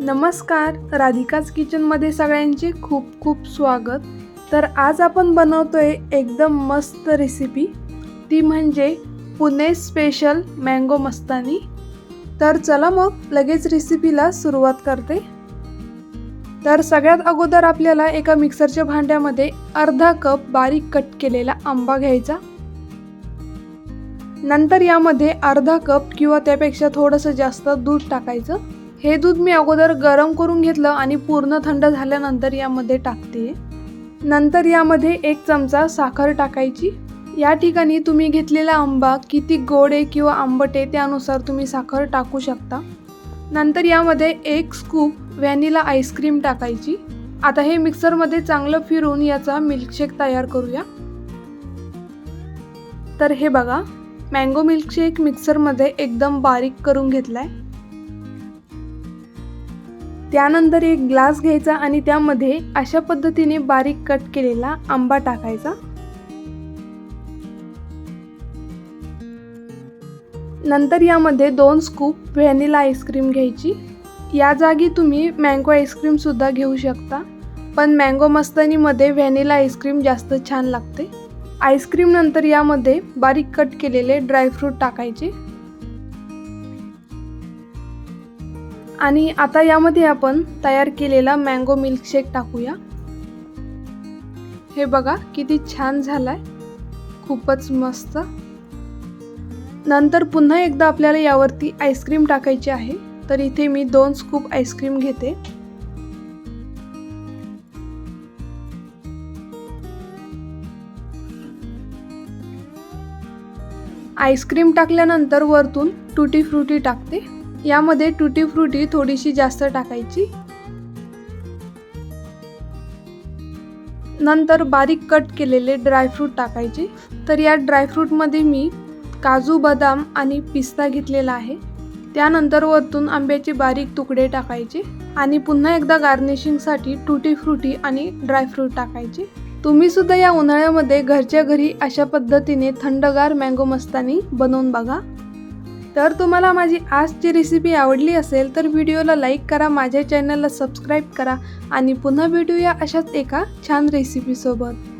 नमस्कार राधिकाच किचनमध्ये सगळ्यांचे खूप खूप स्वागत. तर आज आपण बनवतोय एकदम मस्त रेसिपी ती म्हणजे पुणे स्पेशल मँगो मस्तानी. तर चला मग लगेच रेसिपीला सुरुवात करते. तर सगळ्यात अगोदर आपल्याला एका मिक्सरच्या भांड्यामध्ये अर्धा कप बारीक कट केलेला आंबा घ्यायचा. नंतर यामध्ये अर्धा कप किंवा त्यापेक्षा थोडंसं जास्त दूध टाकायचं. हे दूध मी अगोदर गरम करून घेतलं आणि पूर्ण थंड झाल्यानंतर यामध्ये टाकते. नंतर यामध्ये एक चमचा साखर टाकायची. या ठिकाणी तुम्ही घेतलेला आंबा किती गोड आहे किंवा आंबट आहे त्यानुसार तुम्ही साखर टाकू शकता. नंतर यामध्ये एक स्कूप व्हॅनिला आईस्क्रीम टाकायची. आता हे मिक्सरमध्ये चांगलं फिरून याचा मिल्कशेक तयार करूया. तर हे बघा मँगो मिल्कशेक मिक्सरमध्ये एकदम बारीक करून घेतला आहे त्यानंतर एक ग्लास घ्यायचा आणि त्यामध्ये अशा पद्धतीने बारीक कट केलेला आंबा टाकायचा. नंतर यामध्ये दोन स्कूप व्हॅनिला आईस्क्रीम घ्यायची. या जागी तुम्ही मँगो आईस्क्रीम सुद्धा घेऊ शकता. पण मँगो मस्तानीमध्ये व्हॅनिला आईस्क्रीम जास्त छान लागते. आईस्क्रीम नंतर यामध्ये बारीक कट केलेले ड्रायफ्रूट टाकायचे. आणि आता यामध्ये आपण तयार केलेला मँगो मिल्कशेक टाकूया. हे बघा किती छान झालाय. खूपच मस्त. नंतर पुन्हा एकदा आपल्याला यावरती आईस्क्रीम टाकायची आहे. तर इथे मी दोन स्कूप आईस्क्रीम घेते. आईस्क्रीम टाकल्यानंतर वरतून टुटी फ्रुटी टाकते. यामध्ये टुटी फ्रुटी थोडीशी जास्त टाकायची. नंतर बारीक कट केलेले ड्रायफ्रूट टाकायचे. तर या ड्रायफ्रूटमध्ये मी काजू बदाम आणि पिस्ता घेतलेला आहे. त्यानंतर वरतून आंब्याचे बारीक तुकडे टाकायचे आणि पुन्हा एकदा गार्निशिंगसाठी टुटी फ्रुटी आणि ड्रायफ्रूट टाकायचे. तुम्ही सुद्धा या उन्हाळ्यामध्ये घरच्या घरी अशा पद्धतीने थंडगार मँगो मस्तानी बनवून बघा. तर तुम्हाला माझी आजची रेसिपी आवडली असेल तर व्हिडिओला लाईक करा माझ्या चॅनलला सबस्क्राईब करा आणि पुन्हा भेटूया अशाच एका छान रेसिपीसोबत